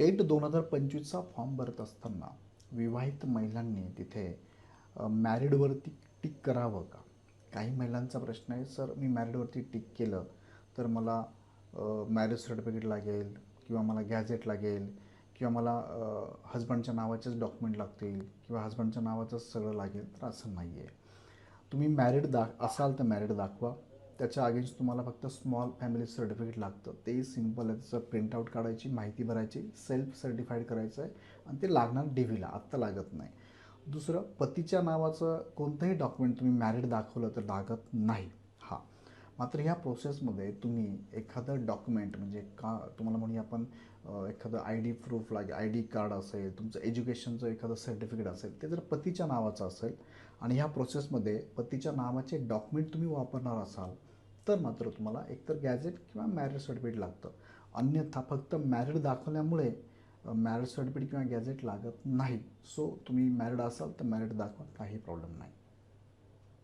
TET दोन हजार पंचवीसचा form भरत असताना विवाहित महिलांनी तिथे मॅरिडवरती टिक करावं का? काही महिलांचा प्रश्न आहे सर मी मॅरिडवरती टिक केलं तर मला मॅरेज सर्टिफिकेट लागेल किंवा मला गॅझेट लागेल किंवा मला हजबंडच्या नावाचेच डॉक्युमेंट लागतील किंवा हजबंडच्या नावाचंच सगळं लागेल? तर असं नाही आहे तुम्ही मॅरिड दा असाल तर मॅरिड दाखवा. त्याच्या अगेन्स्ट तुम्हाला फक्त स्मॉल फॅमिली सर्टिफिकेट लागतं. ते सिंपल आहे. त्याचं प्रिंटआउट काढायची माहिती भरायची सेल्फ सर्टिफाईड करायचं आहे आणि ते लागणार डी व्हीला आत्ता लागत नाही. दुसरं पतीच्या नावाचं कोणतंही डॉक्युमेंट तुम्ही मॅरिड दाखवलं तर लागत नाही. हां. मात्र ह्या प्रोसेसमध्ये तुम्ही एखादं डॉक्युमेंट म्हणजे का तुम्हाला म्हणूया आपण एखादं आय डी प्रूफ लागेल आय डी कार्ड असेल तुमचं एज्युकेशनचं एखादं सर्टिफिकेट असेल ते जर पतीच्या नावाचं असेल आणि ह्या प्रोसेसमध्ये पतीच्या नावाचे डॉक्युमेंट तुम्ही वापरणार असाल तर मात्र तुम्हाला एकतर गॅझेट किंवा मॅरेज सर्टिफिकेट लागतं. अन्यथा फक्त मॅरिड दाखवल्यामुळे मॅरेज सर्टिफिकेट किंवा गॅजेट लागत नाही. सो तुम्ही मॅरिड असाल तर मॅरिड दाखवा. काही प्रॉब्लेम नाही.